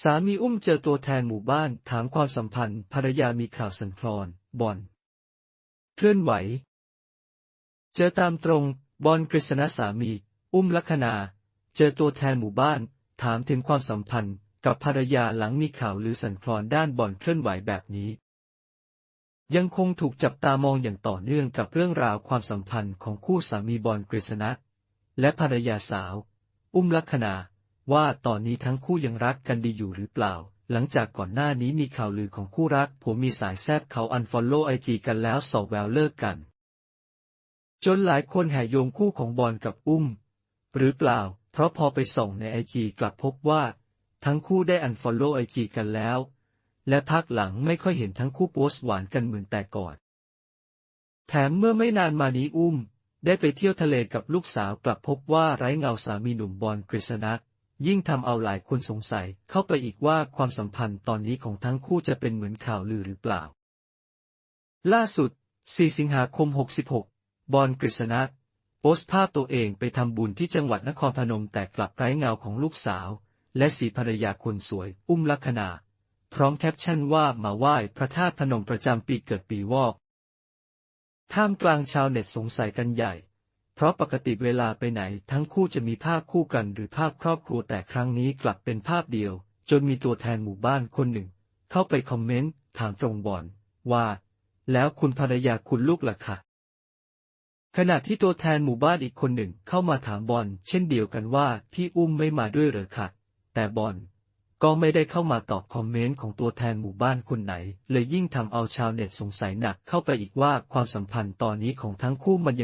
สามีอุ้มเจอตัวแทนหมู่บ้านถามความสัมพันธ์ภรรยามีข่าวสันคลอนบอลเคลื่อนไหว เจอตามตรง บอลกฤษณะสามี อุ้มลัคนา เจอตัวแทนหมู่บ้าน ถามถึงความสัมพันธ์กับภรรยาหลังมีข่าวหรือสันคลอนด้านบอลเคลื่อนไหวแบบนี้ ยังคงถูกจับตามองอย่างต่อเนื่องกับเรื่องราวความสัมพันธ์ของคู่สามีบอลกฤษณะ และภรรยาสาว อุ้มลัคนา ว่าตอนนี้ทั้งคู่ยังรักกันดีอยู่หรือเปล่า หลังจากก่อนหน้านี้มีข่าวลือของคู่รักผัวมีสายแซบเขาอันฟอลโล่ไอจีกันแล้วสอบแววเลิกกัน จนหลายคนแห่โยงคู่ของบอลกับอุ้ม หรือเปล่า เพราะพอไปส่องในไอจีกลับพบว่า ทั้งคู่ได้อันฟอลโล่ไอจีกันแล้ว และพักหลังไม่ค่อยเห็นทั้งคู่โพสต์หวานกันเหมือนแต่ก่อน แถมเมื่อไม่นานมานี้อุ้ม ได้ไปเที่ยวทะเลกับลูกสาวกลับพบว่าไร้เงาสามีหนุ่มบอลกฤษณะ ยิ่งทำเอาหลายคนสงสัยเข้าไปอีกว่าความสัมพันธ์ตอนนี้ของทั้งคู่จะเป็นเหมือนข่าวลือหรือเปล่า ล่าสุด 4 สิงหาคม 66 บอลกฤษณะโพสต์ภาพตัวเองไปทำบุญที่จังหวัดนครพนมแต่กลับไร้เงาของลูกสาว และสีภรรยาคนสวย อุ้มลัคนาพร้อมแคปชั่นว่ามาไหว้พระธาตุพนมประจำปีเกิดปีวอก ท่ามกลางชาวเน็ตสงสัยกันใหญ่ เพราะปกติเวลาไปไหนทั้งคู่จะมีภาพคู่กันหรือภาพครอบครัวแต่ครั้งนี้กลับเป็นภาพเดียว จนมีตัวแทนหมู่บ้านคนหนึ่ง เข้าไปคอมเมนต์ถามตรงบอลว่า แล้วคุณภรรยาคุณลูกล่ะคะขณะที่ตัวแทนหมู่บ้านอีกคนหนึ่งเข้ามาถามบอลเช่นเดียวกันว่าพี่อุ้มไม่มาด้วยเหรอคะแต่บอลก็ไม่ได้เข้ามาตอบคอมเมนต์ของตัวแทนหมู่บ้านคนไหน เลยยิ่งทำเอาชาวเน็ตสงสัยหนักเข้าไปอีกว่าความสัมพันธ์ตอนนี้ของทั้งคู่มันยัง